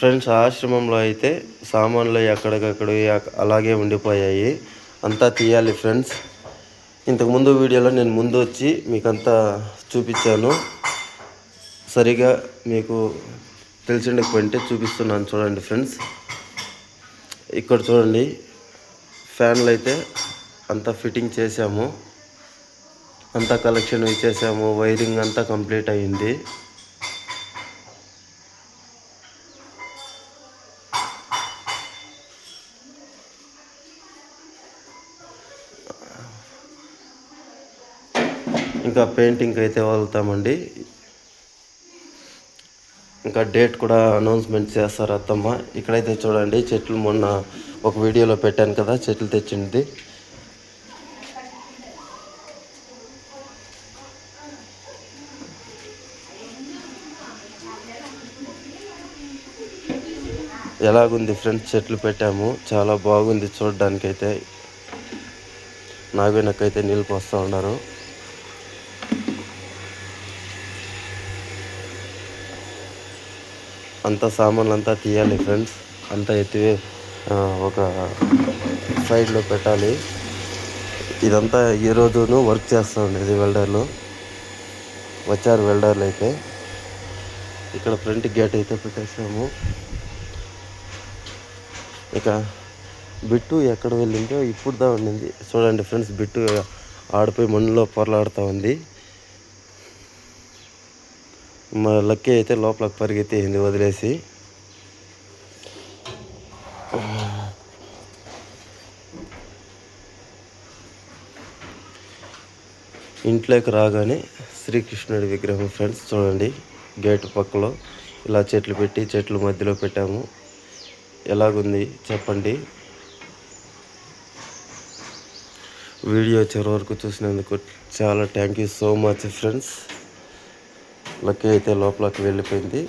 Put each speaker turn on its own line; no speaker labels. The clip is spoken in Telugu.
ఫ్రెండ్స్ ఆశ్రమంలో అయితే సామాన్లు ఎక్కడికక్కడ అలాగే ఉండిపోయాయి. అంతా తీయాలి ఫ్రెండ్స్. ఇంతకుముందు వీడియోలో నేను ముందు వచ్చి మీకంతా చూపించాను. సరిగా మీకు తెలిసిండకపోయింటే చూపిస్తున్నాను చూడండి ఫ్రెండ్స్. ఇక్కడ చూడండి ఫ్యాన్లు అయితే అంతా ఫిట్టింగ్ చేసాము అంతా కలెక్షన్ ఇచ్చేసాము. వైరింగ్ అంతా కంప్లీట్ అయ్యింది. ఇంకా పెయింటింగ్ అయితే వెళ్తామండి. ఇంకా డేట్ కూడా అనౌన్స్మెంట్ చేస్తారు అత్తమ్మ. ఇక్కడైతే చూడండి చెట్లు మొన్న ఒక వీడియోలో పెట్టాను కదా చెట్లు తెచ్చింది. ఎలాగుంది ఫ్రెండ్స్ చెట్లు పెట్టాము? చాలా బాగుంది చూడడానికైతే. నాగేనకైతే నీళ్ళు పోస్తూ ఉన్నారు. అంతా సామాన్లు అంతా తీయాలి ఫ్రెండ్స్. అంతా ఎత్తివే ఒక సైడ్లో పెట్టాలి. ఇదంతా ఈ రోజును వర్క్ చేస్తూ ఉండేది వెల్డర్లు. వచ్చారు వెల్డర్లు అయితే. ఇక్కడ ఫ్రంట్ గేట్ అయితే పెట్టేసాము. ఇక బిట్టు ఎక్కడ వెళ్ళిందో ఇప్పుడు దా ఉండింది. చూడండి ఫ్రెండ్స్ బిట్టు ఆడిపోయి మన్నులో పొరలాడుతూ ఉంది. మా లక్కీ అయితే లోపలకి పరిగెత్తేయండి వదిలేసి. ఇంట్లోకి రాగానే శ్రీకృష్ణుడి విగ్రహం ఫ్రెండ్స్ చూడండి గేట్ పక్కలో ఇలా చెట్లు పెట్టి చెట్లు మధ్యలో పెట్టాము. ఎలాగుంది చెప్పండి? వీడియో చివరి వరకు చూసినందుకు చాలా thank you so much friends. Lucky అయితే లోపలికి వెళ్ళిపోయింది.